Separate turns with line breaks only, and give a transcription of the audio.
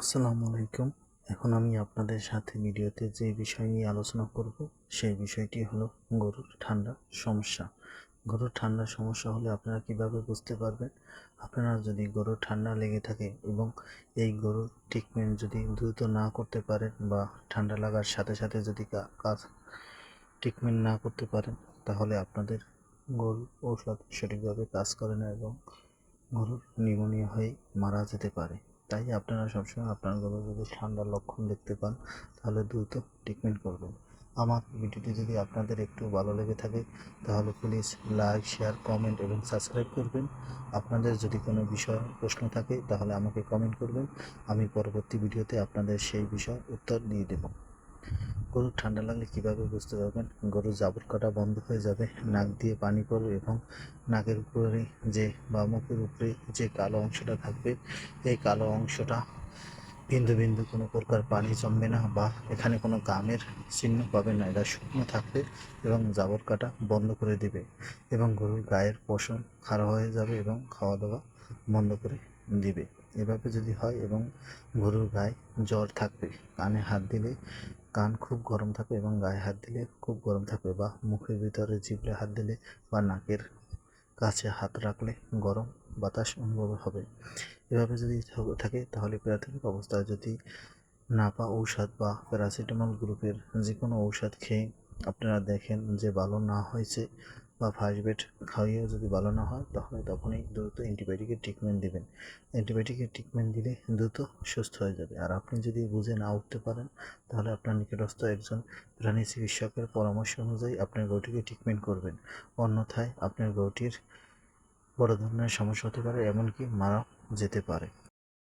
আসসালামু আলাইকুম। এখন আমি আপনাদের সাথে ভিডিওতে যে বিষয় নিয়ে আলোচনা করব, সেই বিষয়টি হলো গরুর ঠান্ডা সমস্যা। গরুর ঠান্ডা সমস্যা হলে আপনারা কীভাবে বুঝতে পারবেন? আপনারা যদি গরুর ঠান্ডা লেগে থাকে এবং এই গরুর ট্রিটমেন্ট যদি দ্রুত না করতে পারেন বা ঠান্ডা লাগার সাথে সাথে যদি কাজ ট্রিটমেন্ট না করতে পারেন, তাহলে আপনাদের গরুর ঔষধ সঠিকভাবে কাজ করে না এবং গরুর নিউমোনিয়া হয়ে মারা যেতে পারে। তাই আপনারা সবসময় আপনার গলায় যদি ঠান্ডার লক্ষণ দেখতে পান, তাহলে দ্রুত ট্রিটমেন্ট করবেন। আমার ভিডিওটি যদি আপনাদের একটু ভালো লেগে থাকে, তাহলে প্লিজ লাইক শেয়ার কমেন্ট এবং সাবস্ক্রাইব করবেন। আপনাদের যদি কোনো বিষয়, প্রশ্ন থাকে, তাহলে আমাকে কমেন্ট করবেন। আমি পরবর্তী ভিডিওতে আপনাদের সেই বিষয় উত্তর দিয়ে দেব। গরুর ঠান্ডা লাগলে কীভাবে বুঝতে পারবেন? গরুর জাবর কাটা বন্ধ হয়ে যাবে, নাক দিয়ে পানি পড়বে এবং নাকের উপরে যে বা মুখের উপরে যে কালো অংশটা থাকবে, এই কালো অংশটা বিন্দু বিন্দু কোনো প্রকার পানি জমবে না বা এখানে কোনো গামের চিহ্ন পাবে না। এটা শুকনো থাকবে এবং জাবর কাটা বন্ধ করে দিবে এবং গরুর গায়ের পশম খারাপ হয়ে যাবে এবং খাওয়া দাওয়া বন্ধ করে দিবে। এভাবে যদি হয় এবং গরুর গায়ে জ্বর থাকবে, কানে হাত দিলে কান খুব গরম থাকবে এবং গায়ে হাত দিলে খুব গরম থাকবে বা মুখের ভিতরে জিভে হাত দিলে বা নাকের কাছে হাত রাখলে গরম বাতাস অনুভব হবে। এভাবে যদি থাকে তাহলে প্রাথমিক অবস্থায় যদি নাপা ঔষধ বা প্যারাসিটামল গ্রুপের যে কোনো ঔষধ খেয়ে আপনারা দেখেন যে ভালো না হয়েছে বা ফার্স্ট বেড খাইয়েও যদি ভালো না হয়, তাহলে তখনই দ্রুত অ্যান্টিবায়োটিকের ট্রিটমেন্ট দিবেন। অ্যান্টিবায়োটিকের ট্রিটমেন্ট দিলে দ্রুত সুস্থ হয়ে যাবে। আর আপনি যদি বুঝে না উঠতে পারেন, তাহলে আপনার নিকটস্থ একজন প্রাণী চিকিৎসকের পরামর্শ অনুযায়ী আপনার গরুটিকে ট্রিটমেন্ট করবেন। অন্যথায় আপনার গরুটির বড় ধরনের সমস্যা হতে পারে, এমনকি মারা যেতে পারে।